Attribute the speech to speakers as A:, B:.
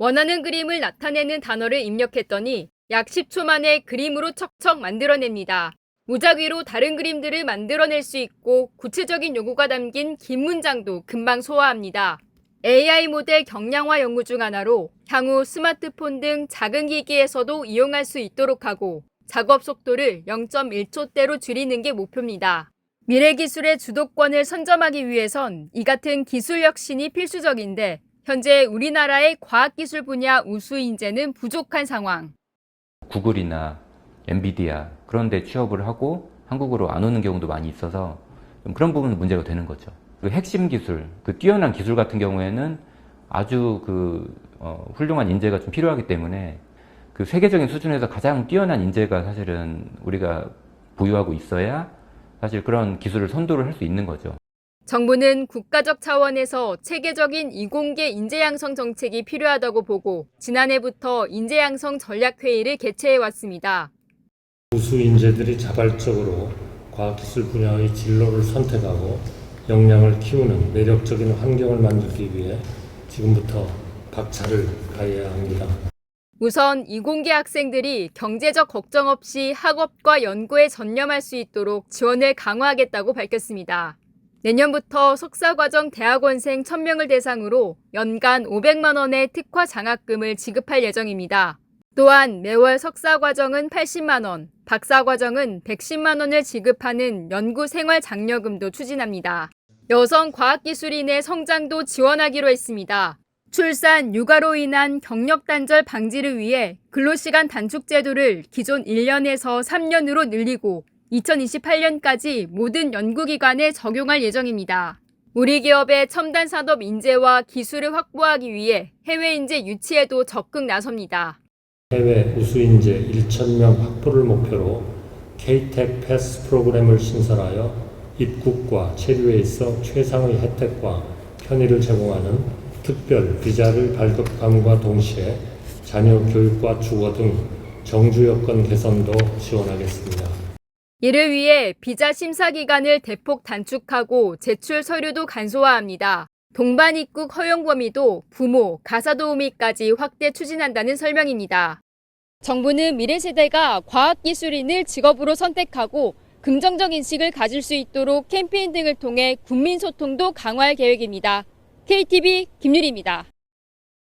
A: 원하는 그림을 나타내는 단어를 입력했더니 약 10초 만에 그림으로 척척 만들어냅니다. 무작위로 다른 그림들을 만들어낼 수 있고 구체적인 요구가 담긴 긴 문장도 금방 소화합니다. AI 모델 경량화 연구 중 하나로 향후 스마트폰 등 작은 기기에서도 이용할 수 있도록 하고 작업 속도를 0.1초대로 줄이는 게 목표입니다. 미래 기술의 주도권을 선점하기 위해선 이 같은 기술 혁신이 필수적인데 현재 우리나라의 과학기술 분야 우수 인재는 부족한 상황.
B: 구글이나 엔비디아 그런 데 취업을 하고 한국으로 안 오는 경우도 많이 있어서 좀 그런 부분은 문제가 되는 거죠. 그 핵심 기술, 그 뛰어난 기술 같은 경우에는 아주 그 어, 훌륭한 인재가 좀 필요하기 때문에 그 세계적인 수준에서 가장 뛰어난 인재가 사실은 우리가 보유하고 있어야 사실 그런 기술을 선도를 할 수 있는 거죠.
A: 정부는 국가적 차원에서 체계적인 이공계 인재 양성 정책이 필요하다고 보고 지난해부터 인재 양성 전략 회의를 개최해 왔습니다.
C: 우수 인재들이 자발적으로 과학기술 분야의 진로를 선택하고 역량을 키우는 매력적인 환경을 만들기 위해 지금부터 박차를 가해야 합니다.
A: 우선 이공계 학생들이 경제적 걱정 없이 학업과 연구에 전념할 수 있도록 지원을 강화하겠다고 밝혔습니다. 내년부터 석사과정 대학원생 1000명을 대상으로 연간 500만 원의 특화 장학금을 지급할 예정입니다. 또한 매월 석사과정은 80만 원, 박사과정은 110만 원을 지급하는 연구 생활 장려금도 추진합니다. 여성 과학기술인의 성장도 지원하기로 했습니다. 출산, 육아로 인한 경력 단절 방지를 위해 근로시간 단축 제도를 기존 1년에서 3년으로 늘리고 2028년까지 모든 연구기관에 적용할 예정입니다. 우리 기업의 첨단 산업 인재와 기술을 확보하기 위해 해외 인재 유치에도 적극 나섭니다.
C: 해외 우수 인재 1,000명 확보를 목표로 K-TEC 패스 프로그램을 신설하여 입국과 체류에 있어 최상의 혜택과 편의를 제공하는 특별 비자를 발급함과 동시에 자녀 교육과 주거 등 정주 여건 개선도 지원하겠습니다.
A: 이를 위해 비자 심사 기간을 대폭 단축하고 제출 서류도 간소화합니다. 동반 입국 허용 범위도 부모, 가사 도우미까지 확대 추진한다는 설명입니다. 정부는 미래 세대가 과학기술인을 직업으로 선택하고 긍정적 인식을 가질 수 있도록 캠페인 등을 통해 국민 소통도 강화할 계획입니다. KTV 김유리입니다.